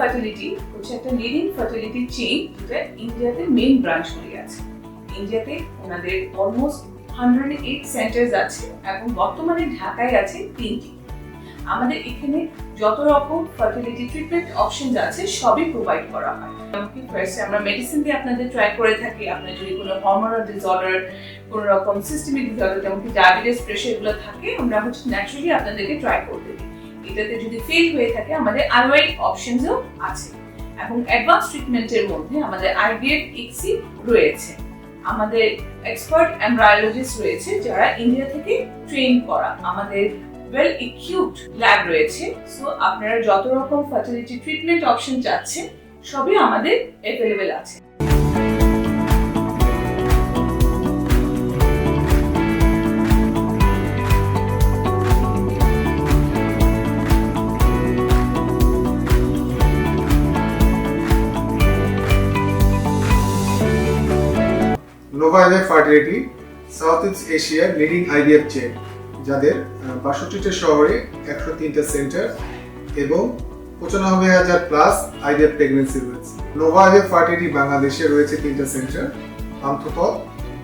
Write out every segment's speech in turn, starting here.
Fertility হচ্ছে একটা leading fertility chain যেটা ইন্ডিয়াতে মেইন ব্রাঞ্চগুলি আছে। ইন্ডিয়াতে ওনাদের অলমোস্ট হান্ড্রেড এইট সেন্টার্স আছে এবং বর্তমানে ঢাকায় আছে তিনটি। আমাদের এখানে যত রকম ফার্টিলিটি ট্রিটমেন্ট অপশনস আছে, সবই প্রোভাইড করা হয়। আমরা মেডিসিন দিয়ে আপনাদের ট্রাই করে থাকি। আপনার যদি কোনো হরমোনাল ডিসঅর্ডার কোনো রকম সিস্টেমিক ডিসঅর্ডার যেমন কি ডায়াবেটিস প্রেশার এগুলো থাকে, আমরা হচ্ছে ন্যাচারালি আপনাদেরকে ট্রাই করতে দিই এটাতে যদি ফেল হয়ে থাকে, আমাদের আরও অপশনসও আছে। এবং অ্যাডভান্স ট্রিটমেন্টের মধ্যে আমাদের আইভিএফ ইক্সি রয়েছে। আমাদের এক্সপার্ট এমব্রায়োলজিস্ট রয়েছে যারা ইন্ডিয়া থেকে ট্রেন করা। আমাদের ওয়েল ইকুইপড ল্যাব রয়েছে। সো আপনারা যত রকম ফার্টিলিটি ট্রিটমেন্ট অপশন চাচ্ছেন, সবই আমাদের অ্যাভেলেবেল আছে। Nova IVF fertility south east এশিয়ার লিডিং আইভিএফ চেন যাদের বাষট্টিটা শহরে একশো তিনটা সেন্টার এবং পঁচানব্বই হাজার প্লাস আইভিএফ প্রেগনেন্সি রয়েছে। নোভা আইভিএফ ফার্টিলিটি বাংলাদেশে রয়েছে তিনটা সেন্টার পান্থপথ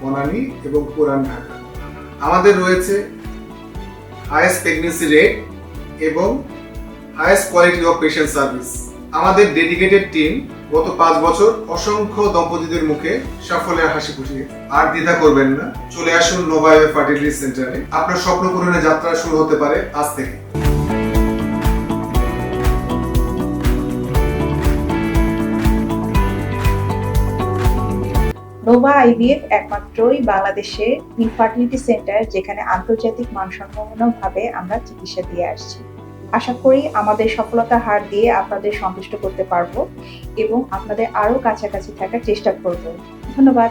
বনানী এবং পুরান ঢাকা। আমাদের রয়েছে হায়েস্ট প্রেগনেন্সি রেট এবং highest quality of patient service আমাদের ডেডিকেটেড টিম গত পাঁচ বছর অসংখ্য দম্পতিদের মুখে সাফল্যের হাসি ফুটিয়ে। আর দ্বিধা করবেন না, চলে আসুন নোভাইভ ফার্টিলিটি সেন্টারে আপনার স্বপ্ন পূরণের যাত্রা শুরু হতে পারে আজ থেকে। নোভা আইভিএফ একমাত্রই বাংলাদেশে ইনফার্টিলিটি সেন্টার যেখানে আন্তর্জাতিক মানসম্পন্নভাবে আমরা চিকিৎসা দিয়ে আসছি। আশা করি আমাদের সফলতা হার দিয়ে আপনাদের সন্তুষ্ট করতে পারব এবং আপনাদের আরও কাছাকাছি থাকার চেষ্টা করব। ধন্যবাদ।